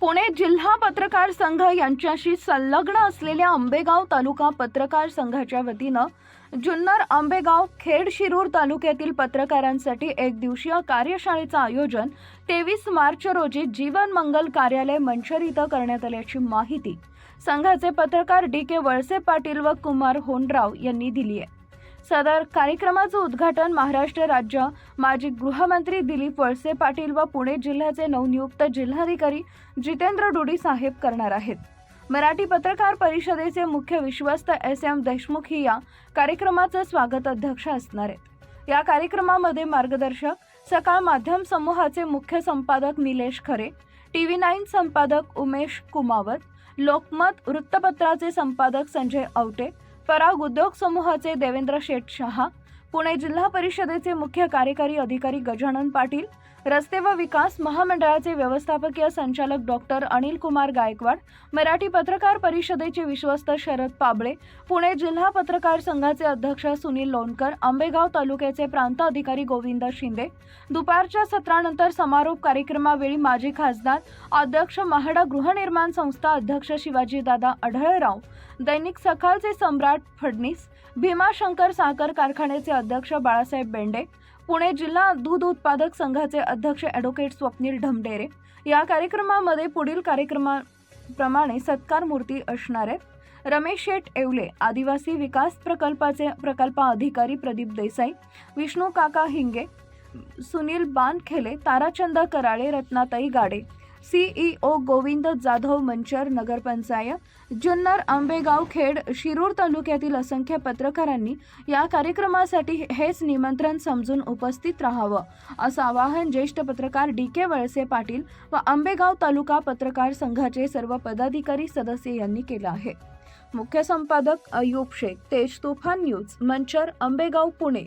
पुणे जिल्हा पत्रकार संघ यांच्याशी संलग्न असलेल्या आंबेगाव तालुका पत्रकार संघाच्या वतीनं जुन्नर आंबेगाव खेड शिरूर तालुक्यातील पत्रकारांसाठी एक दिवसीय कार्यशाळेचं आयोजन तेवीस मार्च रोजी जीवन मंगल कार्यालय मंचर इथं करण्यात आल्याची माहिती संघाचे पत्रकार डी के वळसे पाटील व कुमार होनराव यांनी दिली आहे. सदर कार्यक्रमाचं उद्घाटन महाराष्ट्र राज्य माजी गृहमंत्री दिलीप वळसे पाटील व पुणे जिल्ह्याचे नवनियुक्त जिल्हाधिकारी जितेंद्र डुडी साहेब करणार आहेत. मराठी पत्रकार परिषदेचे मुख्य विश्वस्त एस एम देशमुख ही या कार्यक्रमाचं स्वागत अध्यक्ष असणार आहेत. या कार्यक्रमामध्ये मार्गदर्शक सकाळ माध्यम समूहाचे मुख्य संपादक निलेश खरे टी व्ही नाईन संपादक उमेश कुमावत लोकमत वृत्तपत्राचे संपादक संजय आवटे पराग उद्योग समूहाचे देवेंद्र शेठ शहा पुणे जिल्हा परिषदेचे मुख्य कार्यकारी अधिकारी गजानन पाटील रस्ते व विकास महामंडळाचे व्यवस्थापकीय संचालक डॉक्टर अनिल कुमार गायकवाड मराठी पत्रकार परिषदेचे विश्वस्त शरद पाबळे पुणे जिल्हा पत्रकार संघाचे अध्यक्ष सुनील लोणकर आंबेगाव तालुक्याचे प्रांत अधिकारी गोविंद शिंदे दुपारच्या सत्रानंतर समारोप कार्यक्रमावेळी माजी खासदार अध्यक्ष महाडा गृहनिर्माण संस्था अध्यक्ष शिवाजीदादा अढळराव दैनिक सकाळचे सम्राट फडणीस भीमाशंकर साखर कारखान्याचे अध्यक्ष बाळासाहेब बेंडे पुणे जिल्हा दूध उत्पादक संघाचे अध्यक्ष ॲडव्होकेट स्वप्नील ढमडेरे. या कार्यक्रमामध्ये पुढील कार्यक्रमाप्रमाणे सत्कार मूर्ती असणार आहेत रमेश शेठ येवले आदिवासी विकास प्रकल्पाचे प्रकल्प अधिकारी प्रदीप देसाई विष्णू काका हिंगे सुनील बानखेले ताराचंद कराळे रत्नाताई गाडे सीईओ गोविंद जाधव मंचर नगरपंचायत. जुन्नर आंबेगाव खेड शिरूर तालुक्यातील असंख्य पत्रकारांनी या कार्यक्रमासाठी हेच निमंत्रण समजून उपस्थित राहावं असं आवाहन ज्येष्ठ पत्रकार डी के वळसे पाटील व आंबेगाव तालुका पत्रकार संघाचे सर्व पदाधिकारी सदस्य यांनी केलं आहे. मुख्य संपादक अयूब शेख तेज तुफान न्यूज मंचर आंबेगाव पुणे.